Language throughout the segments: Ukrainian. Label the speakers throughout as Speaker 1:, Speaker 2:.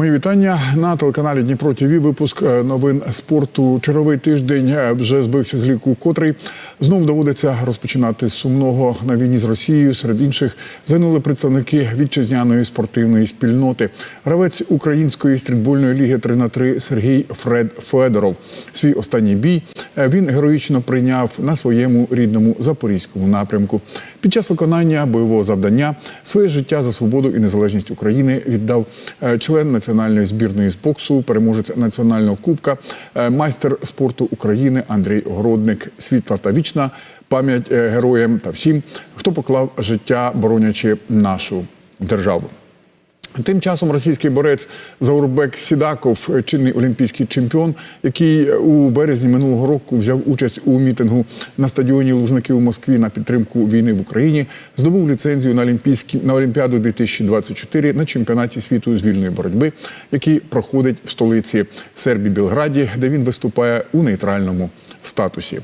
Speaker 1: Мої вітання на телеканалі Дніпро ТВ. Випуск е, новин спорту. Черговий тиждень е, вже збився з ліку, котрий знов доводиться розпочинати сумного на війні з Росією. Серед інших загинули представники вітчизняної спортивної спільноти. Гравець української стрітбольної ліги 3 на 3 Сергій Фред Федоров. Свій останній бій е, він героїчно прийняв на своєму рідному запорізькому напрямку. Під час виконання бойового завдання своє життя за свободу і незалежність України віддав член національної збірної з боксу, переможець національного кубка, е, майстер спорту України Андрій Городник. Світла та вічна пам'ять е, героям та всім, хто поклав життя, боронячи нашу державу. Тим часом російський борець Заурбек Сідаков, чинний олімпійський чемпіон, який у березні минулого року взяв участь у мітингу на стадіоні Лужники у Москві на підтримку війни в Україні, здобув ліцензію на Олімпійські на Олімпіаду 2024 на чемпіонаті світу з вільної боротьби, який проходить в столиці Сербії Білграді, де він виступає у нейтральному статусі.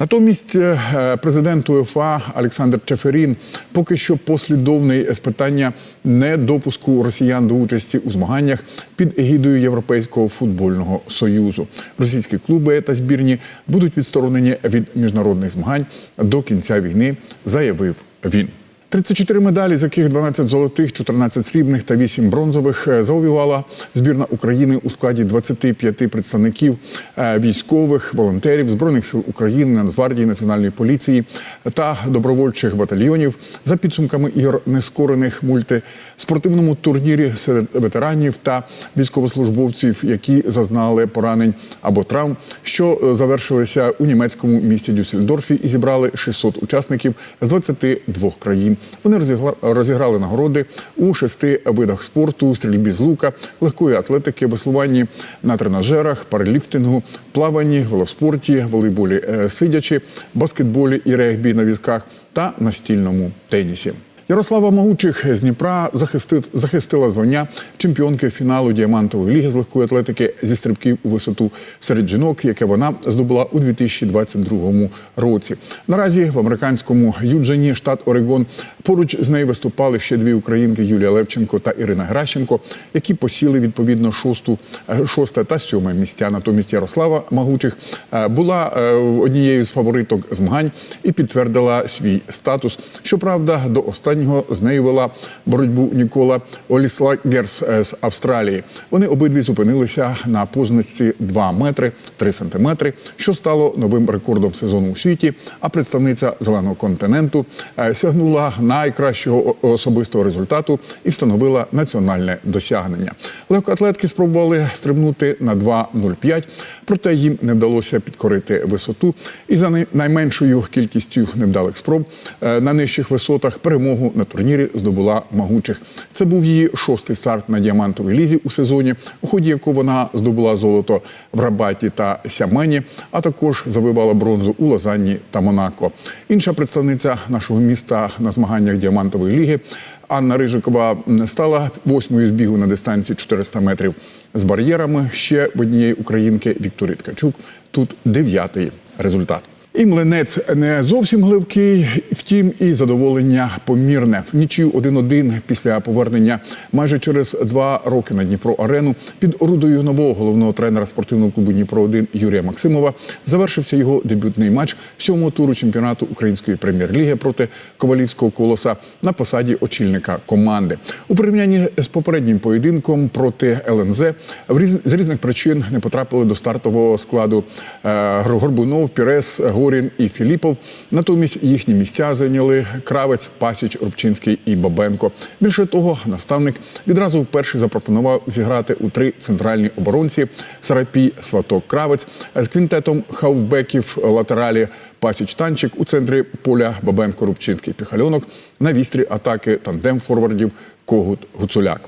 Speaker 1: Натомість е, президент УЄФА Олександр Чеферін поки що послідовний з питання недопуску росіян до участі у змаганнях під егідою Європейського футбольного союзу. Російські клуби та збірні будуть відсторонені від міжнародних змагань до кінця війни, заявив він. 34 медалі, з яких 12 золотих, 14 срібних та 8 бронзових, е, завоювала збірна України у складі 25 представників е, військових, волонтерів, збройних сил України, Нацгвардії, національної поліції та добровольчих батальйонів за підсумками ігор нескорених мультиспортивному турнірі серед ветеранів та військовослужбовців, які зазнали поранень або травм, що е, завершилися у німецькому місті Дюссельдорфі і зібрали 600 учасників з 22 країн. Вони розіграли нагороди у шести видах спорту: стрільбі з лука, легкої атлетики, веслуванні на тренажерах, параліфтингу, плаванні, велоспорті, волейболі е, сидячи, баскетболі і регбі на візках та настільному тенісі. Ярослава Могучих з Дніпра захисти- захистила звання чемпіонки фіналу діамантової ліги з легкої атлетики зі стрибків у висоту серед жінок, яке вона здобула у 2022 році. Наразі в американському Юджині, штат Орегон, поруч з нею виступали ще дві українки Юлія Левченко та Ірина Гращенко, які посіли відповідно шосту, е, шосте та сьоме місця. Натомість Ярослава Магучих е, була е, однією з фавориток змагань і підтвердила свій статус. Щоправда, до останнього з нею вела боротьбу Нікола Оліслагерс е, з Австралії. Вони обидві зупинилися на позначці 2 метри 3 сантиметри, що стало новим рекордом сезону у світі. А представниця зеленого континенту е, сягнула найкращого особистого результату і встановила національне досягнення. Легкоатлетки спробували стрибнути на 2.05, проте їм не вдалося підкорити висоту. І за най- найменшою кількістю невдалих спроб е, на нижчих висотах перемогу на турнірі здобула Магучих. Це був її шостий старт на діамантовій лізі у сезоні, у ході якого вона здобула золото в Рабаті та Сямені, а також завивала бронзу у Лозанні та Монако. Інша представниця нашого міста на змаганнях діамантової ліги Анна Рижикова стала восьмою з бігу на дистанції 400 метрів з бар'єрами. Ще в однієї українки Вікторії Ткачук. Тут дев'ятий результат. І млинець не зовсім гливкий, втім, і задоволення помірне. Нічию 1-1 після повернення майже через два роки на Дніпро арену під орудою нового головного тренера спортивного клубу Дніпро 1 Юрія Максимова завершився його дебютний матч сьомого туру чемпіонату української прем'єр-ліги проти ковалівського колоса на посаді очільника команди. У порівнянні з попереднім поєдинком проти ЛНЗ в різ- з різних причин не потрапили до стартового складу е, Горбунов, Пірес, Горін і Філіпов. Натомість їхні місця зайняли Кравець, Пасіч, Рубчинський і Бабенко. Більше того, наставник відразу вперше запропонував зіграти у три центральні оборонці Сарапій, Сваток, Кравець з квінтетом хавбеків латералі Пасіч Танчик у центрі поля Бабенко, Рубчинський, Піхальонок на вістрі атаки тандем форвардів Когут Гуцуляк.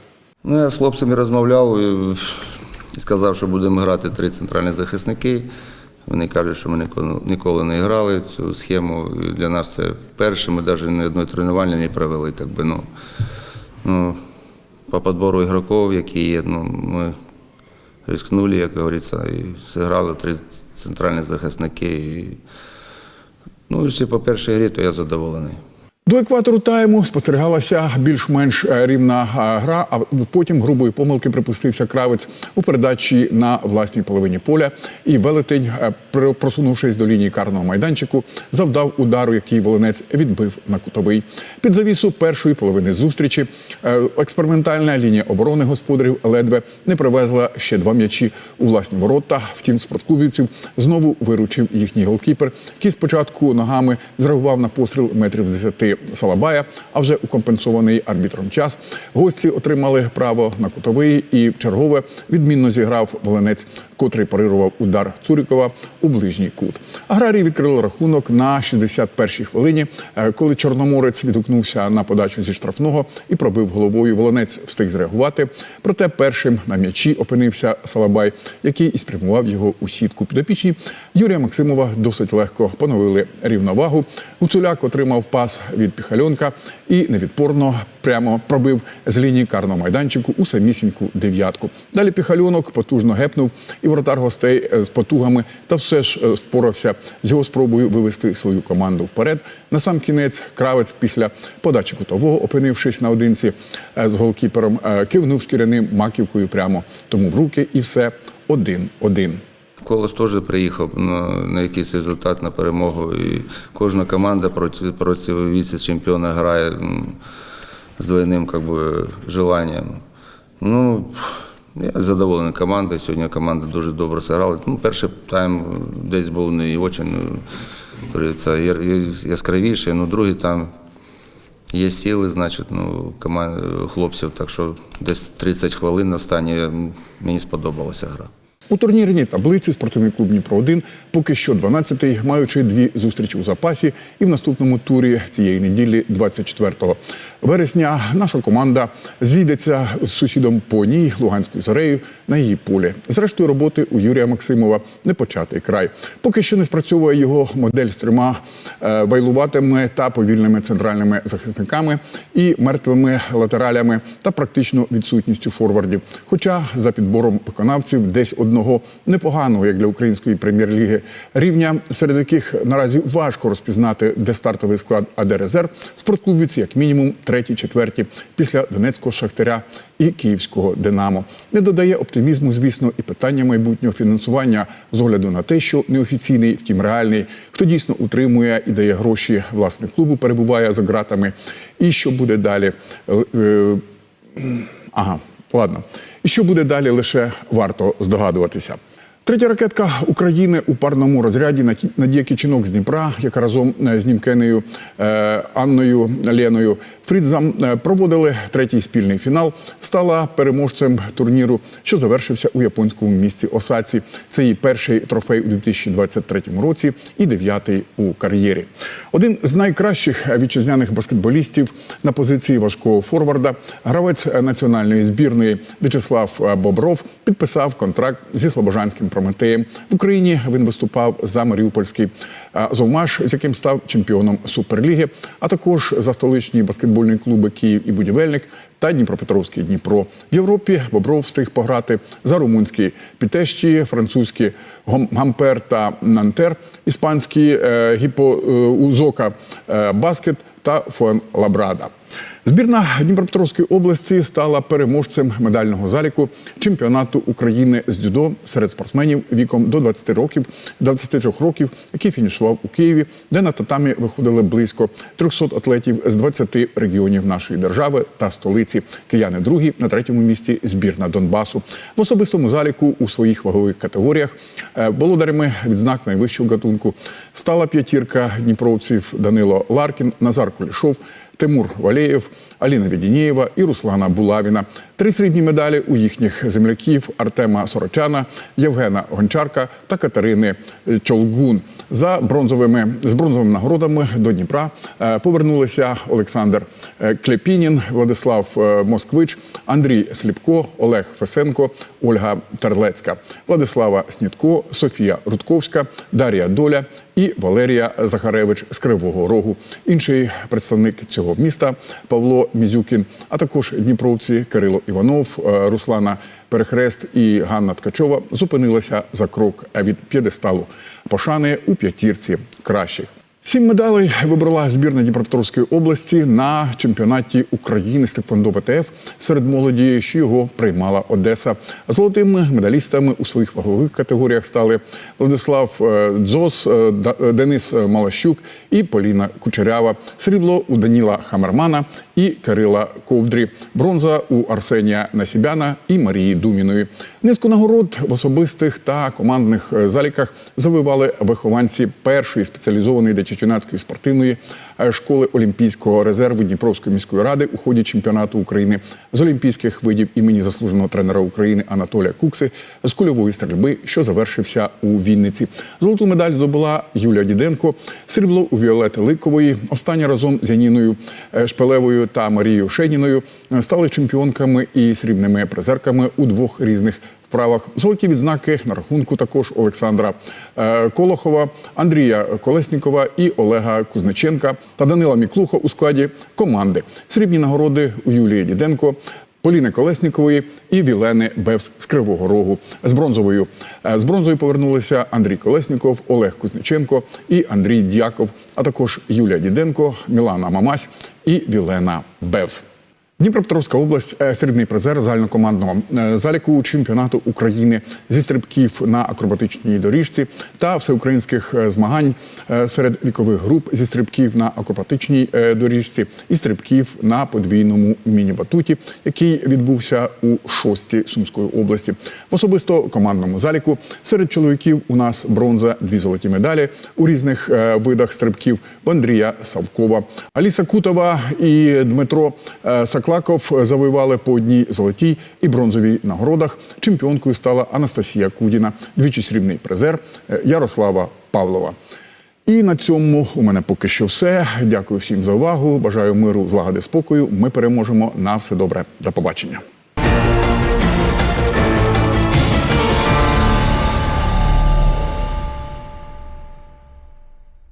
Speaker 2: Ну, я з хлопцями розмовляв і, сказав, що будемо грати три центральні захисники. Вони кажуть, що ми ніколи, не грали цю схему. Для нас це вперше. Ми навіть ні одної тренування не провели. Так би, ну, ну, по підбору ігроків, які є, ну, ми рискнули, як говориться, і зіграли три центральні захисники. І, ну, якщо по першій грі, то я задоволений.
Speaker 1: До екватору тайму спостерігалася більш-менш е, рівна е, гра, а потім грубої помилки припустився кравець у передачі на власній половині поля. І велетень, е, просунувшись до лінії карного майданчику, завдав удару, який волинець відбив на кутовий. Під завісу першої половини зустрічі експериментальна лінія оборони господарів ледве не привезла ще два м'ячі у власні ворота. Втім, спортклубівців знову виручив їхній голкіпер, який спочатку ногами зреагував на постріл метрів з 10 Салабая, а вже у компенсований арбітром час. Гості отримали право на кутовий і чергове. Відмінно зіграв Волинець, котрий парирував удар Цурікова у ближній кут. Аграрії відкрили рахунок на 61-й хвилині, е, коли Чорноморець відгукнувся на подачу зі штрафного і пробив головою. Волонець встиг зреагувати. Проте першим на м'ячі опинився Салабай, який і спрямував його у сітку. Підопічні Юрія Максимова досить легко поновили рівновагу. Гуцуляк отримав пас від Піхальонка і невідпорно прямо пробив з лінії карного майданчику у самісіньку дев'ятку. Далі Піхальонок потужно гепнув, і воротар гостей е, з потугами та все ж е, впорався з його спробою вивести свою команду вперед. На сам кінець кравець після подачі кутового, опинившись наодинці е, з голкіпером, кивнув шкіряним маківкою прямо тому в руки, і все один-один.
Speaker 2: Колос теж приїхав на, на якийсь результат, на перемогу. І кожна команда проти, проти віце-чемпіона грає з двойним как би, желанням. Ну, я задоволений командою. Сьогодні команда дуже добре зіграла. Ну, перший тайм десь був не дуже ну, це яскравіший, ну другий там є сили, значить, ну, команд, хлопців, так що десь 30 хвилин останні мені сподобалася гра.
Speaker 1: У турнірній таблиці спортивний клуб Дніпро 1 поки що 12-й, маючи дві зустрічі у запасі. І в наступному турі цієї неділі, 24 вересня, наша команда зійдеться з сусідом по ній Луганською зарею на її полі. Зрештою, роботи у Юрія Максимова не початий край. Поки що не спрацьовує його модель з трьома е, байлуватими та повільними центральними захисниками і мертвими латералями та практично відсутністю форвардів. Хоча за підбором виконавців десь одного непоганого, як для української прем'єр-ліги, рівня, серед яких наразі важко розпізнати, де стартовий склад, а де резерв, спортклубівці як мінімум треті, четверті після Донецького шахтаря і київського Динамо. Не додає оптимізму, звісно, і питання майбутнього фінансування з огляду на те, що неофіційний, втім реальний, хто дійсно утримує і дає гроші власне клубу, перебуває за ґратами. І що буде далі? Е, Ага, ладно. Що буде далі, лише варто здогадуватися. Третя ракетка України у парному розряді Надія Кічинок з Дніпра, яка разом е, з Німкенею е, Анною Леною Фрідзам е, проводили третій спільний фінал, стала переможцем турніру, що завершився у японському місті Осаці. Це її перший трофей у 2023 році і дев'ятий у кар'єрі. Один з найкращих вітчизняних баскетболістів на позиції важкого форварда, гравець національної збірної В'ячеслав Бобров підписав контракт зі Слобожанським Прометеєм. В Україні він виступав за Маріупольський е, Зовмаш, з яким став чемпіоном Суперліги, а також за столичні баскетбольні клуби Київ і Будівельник та Дніпропетровський Дніпро. В Європі Бобров встиг пограти за румунські Пітещі, французькі Гампер та Нантер, іспанські е, гіпо е, Баскет та Фуен Лабрада. Збірна Дніпропетровської області стала переможцем медального заліку чемпіонату України з дзюдо серед спортсменів віком до 20 років, 23 років, який фінішував у Києві, де на татамі виходили близько 300 атлетів з 20 регіонів нашої держави та столиці. Кияни другі на третьому місці збірна Донбасу. В особистому заліку у своїх вагових категоріях е, володарями відзнак найвищого гатунку стала п'ятірка дніпровців Данило Ларкін, Назар Кулішов. Тимур Валєєв, Аліна Відінєєва і Руслана Булавіна. Три срібні медалі у їхніх земляків Артема Сорочана, Євгена Гончарка та Катерини Чолгун. За бронзовими з бронзовими нагородами до Дніпра е, повернулися Олександр е, Клепінін, Владислав е, Москвич, Андрій Сліпко, Олег Фесенко, Ольга Терлецька, Владислава Снітко, Софія Рудковська, Дар'я Доля і Валерія Захаревич з Кривого Рогу. Інший представник цього міста Павло Мізюкін, а також дніпровці Кирило Іванов, е, Руслана Перехрест і Ганна Ткачова зупинилися за крок від п'єдесталу пошани у п'ятірці кращих. Сім медалей вибрала збірна Дніпропетровської області на чемпіонаті України з тиквондо ВТФ серед молоді, що його приймала Одеса. Золотими медалістами у своїх вагових категоріях стали Владислав е, Дзос, е, Денис Малащук і Поліна Кучерява. Срібло у Даніла Хамермана і Кирила Ковдрі. Бронза у Арсенія Насібяна і Марії Думіної. Низку нагород в особистих та командних е, заліках завивали вихованці першої спеціалізованої дитячо-юнацької спортивної е, школи Олімпійського резерву Дніпровської міської ради у ході чемпіонату України з олімпійських видів імені заслуженого тренера України Анатолія Кукси з кульової стрільби, що завершився у Вінниці. Золоту медаль здобула Юлія Діденко, срібло у Віолети Ликової. Остання разом з Яніною е, Шпелевою та Марією Шеніною е, стали чемпіонками і срібними призерками у двох різних вправах. Золоті відзнаки на рахунку також Олександра е, Колохова, Андрія Колеснікова і Олега Кузначенка та Данила Міклуха у складі команди. Срібні нагороди у Юлії Діденко. Поліни Колеснікової і Вілени Бевс з Кривого Рогу з бронзовою. Е, З бронзою повернулися Андрій Колесніков, Олег Кузнеченко і Андрій Дяков, а також Юлія Діденко, Мілана Мамась і Вілена Бевс. Дніпропетровська область е, срібний призер загальнокомандного е, заліку чемпіонату України зі стрибків на акробатичній доріжці та всеукраїнських е, змагань серед вікових груп зі стрибків на акробатичній доріжці і стрибків на подвійному міні-батуті, який відбувся у шостій Сумської області. В особисто командному заліку серед чоловіків у нас бронза, дві золоті медалі у різних видах стрибків в Андрія Савкова, Аліса Кутова і Дмитро е, Саклаков завоювали по одній золотій і бронзовій нагородах. Чемпіонкою стала Анастасія Кудіна, двічі срібний призер е, Ярослава Павлова. І на цьому у мене поки що все. Дякую всім за увагу. Бажаю миру, злагоди, спокою. Ми переможемо на все добре. До побачення.